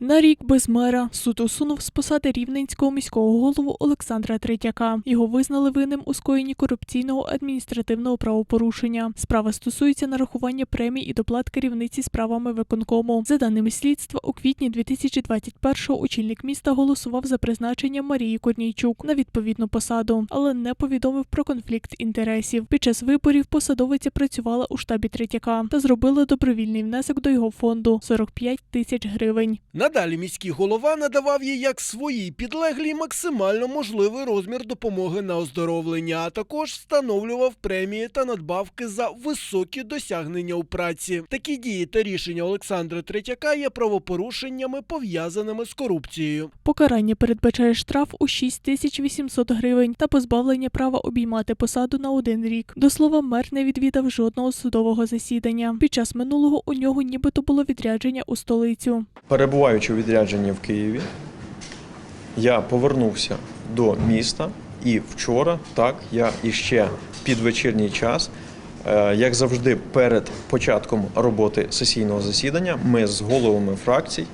На рік без мера суд усунув з посади рівненського міського голову Олександра Третяка. Його визнали винним у скоєнні корупційного адміністративного правопорушення. Справа стосується нарахування премій і доплат керівниці справами виконкому. За даними слідства, у квітні 2021-го очільник міста голосував за призначення Марії Корнійчук на відповідну посаду, але не повідомив про конфлікт інтересів. Під час виборів посадовиця працювала у штабі Третяка та зробила добровільний внесок до його фонду 45 тисяч гривень. Надалі міський голова надавав їй як своїй підлеглій максимально можливий розмір допомоги на оздоровлення, а також встановлював премії та надбавки за високі досягнення у праці. Такі дії та рішення Олександра Третяка є правопорушеннями, пов'язаними з корупцією. Покарання передбачає штраф у 6 тисяч 800 гривень та позбавлення права обіймати посаду на один рік. До слова, мер не відвідав жодного судового засідання. Під час минулого у нього нібито було відрядження у столицю. Перебуваючи у відрядженні в Києві, я повернувся до міста і вчора, так, я іще під вечірній час, е, як завжди, перед початком роботи сесійного засідання, ми з головами фракцій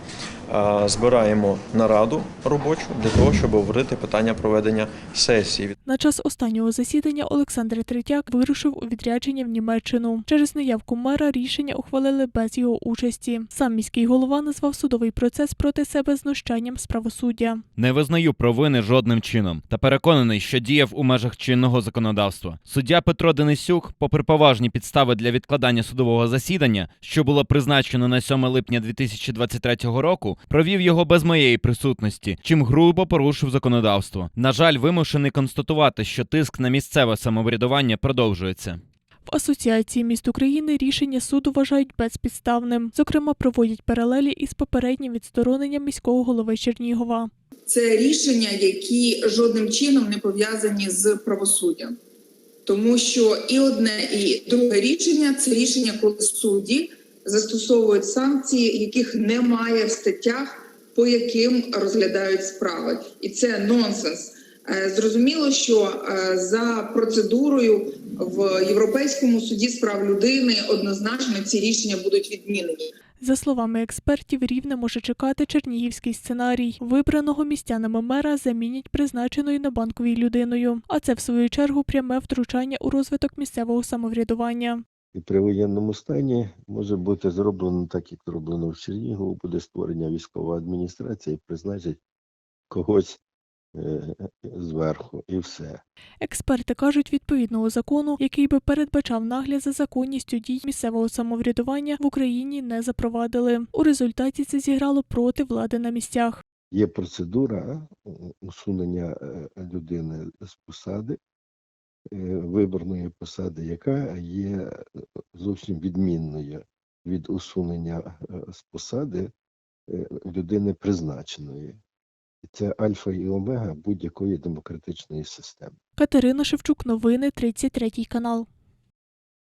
збираємо нараду робочу для того, щоб обговорити питання проведення сесії. На час останнього засідання Олександр Третяк вирушив у відрядження в Німеччину. Через неявку мера рішення ухвалили без його участі. Сам міський голова назвав судовий процес проти себе знущанням з правосуддя. Не визнаю провини жодним чином та переконаний, що діяв у межах чинного законодавства. Суддя Петро Денисюк, попри поважні підстави для відкладання судового засідання, що було призначено на 7 липня 2023 року, провів його без моєї присутності, чим грубо порушив законодавство. На жаль, вимушений констатувати, що тиск на місцеве самоврядування продовжується. В Асоціації міст України рішення суду вважають безпідставним. Зокрема, проводять паралелі із попереднім відстороненням міського голови Чернігова. це рішення, які жодним чином не пов'язані з правосуддям, тому що і одне, і друге рішення це рішення, коли судді застосовують санкції, яких немає в статтях, по яким розглядають справи, і це нонсенс. Е, Зрозуміло, що е, за процедурою в Європейському суді з прав людини однозначно ці рішення будуть відмінені. За словами експертів, рівне може чекати чернігівський сценарій. Вибраного містянами мера замінять призначеною на банковій людиною. А це в свою чергу пряме втручання у розвиток місцевого самоврядування. І при воєнному стані може бути зроблено так, як зроблено в Чернігову, буде створення військова адміністрація і призначить когось е, зверху, і все. Експерти кажуть, відповідного закону, який би передбачав нагляд за законністю дій місцевого самоврядування в Україні не запровадили. У результаті це зіграло проти влади на місцях. Є процедура е, усунення е, людини з посади, виборної посади, яка є е, зовсім відмінною від усунення е, з посади е, людини призначеної. І це альфа і омега будь-якої демократичної системи. Катерина Шевчук, новини 33 канал.